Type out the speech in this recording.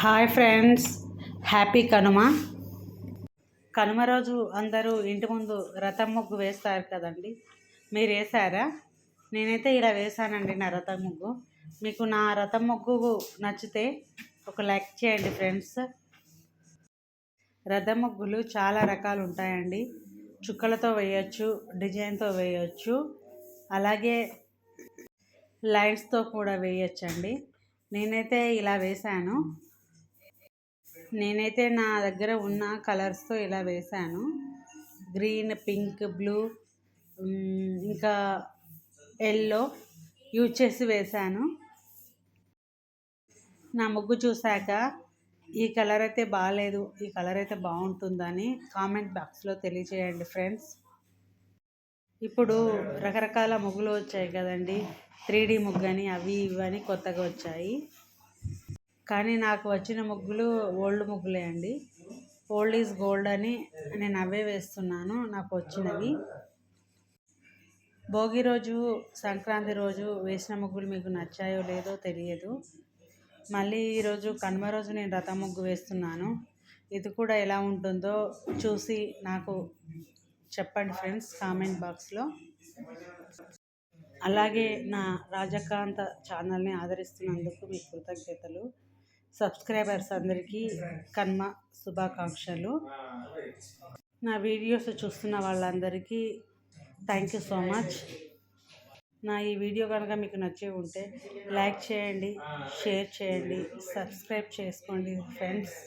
Hi friends. Happy Kanuma. Kanuma రోజు అందరూ ఇంటి ముందు రథం ముగ్గు వేస్తారు కదండి. మీరు వేసారా? నేనైతే ఇలా వేసానండి నా రథం ముగ్గు. మీకు నా రథం ముగ్గు నచ్చితే ఒక లైక్ చేయండి ఫ్రెండ్స్. రథం ముగ్గులు చాలా రకాలు ఉంటాయండి. చుక్కలతో వేయచ్చు డిజైన్తో వేయచ్చు అలాగే లైన్స్తో కూడా వేయచ్చండి. నేనైతే ఇలా వేశాను. నేనైతే నా దగ్గర ఉన్న కలర్స్తో ఇలా వేశాను. గ్రీన్ పింక్ బ్లూ ఇంకా ఎల్లో యూజ్ చేసి వేశాను. నా ముగ్గు చూశాక ఈ కలర్ అయితే బాగాలేదు ఈ కలర్ అయితే బాగుంటుందని కామెంట్ బాక్స్లో తెలియచేయండి ఫ్రెండ్స్. ఇప్పుడు రకరకాల ముగ్గులు వచ్చాయి కదండి త్రీ డీ ముగ్గు అని అవి ఇవని కొత్తగా వచ్చాయి. కానీ నాకు వచ్చిన ముగ్గులు ఓల్డ్ ముగ్గులే అండి. ఓల్డ్ ఈజ్ గోల్డ్ అని నేను అవే వేస్తున్నాను నాకు వచ్చినవి. భోగి రోజు సంక్రాంతి రోజు వేసిన ముగ్గులు మీకు నచ్చాయో లేదో తెలియదు. మళ్ళీ ఈరోజు కనుమ రోజు నేను రథ ముగ్గు వేస్తున్నాను. ఇది కూడా ఎలా ఉంటుందో చూసి నాకు చెప్పండి ఫ్రెండ్స్ కామెంట్ బాక్స్లో. అలాగే నా రాజకాంత ఛానల్ని ఆదరిస్తున్నందుకు మీకు కృతజ్ఞతలు. సబ్స్క్రైబర్స్ అందరికీ కన్మ శుభాకాంక్షలు. నా వీడియోస్ చూస్తున్న వాళ్ళందరికీ థ్యాంక్ యూ సో మచ్. నా ఈ వీడియో కనుక మీకు నచ్చి ఉంటే లైక్ చేయండి షేర్ చేయండి సబ్స్క్రైబ్ చేసుకోండి ఫ్రెండ్స్.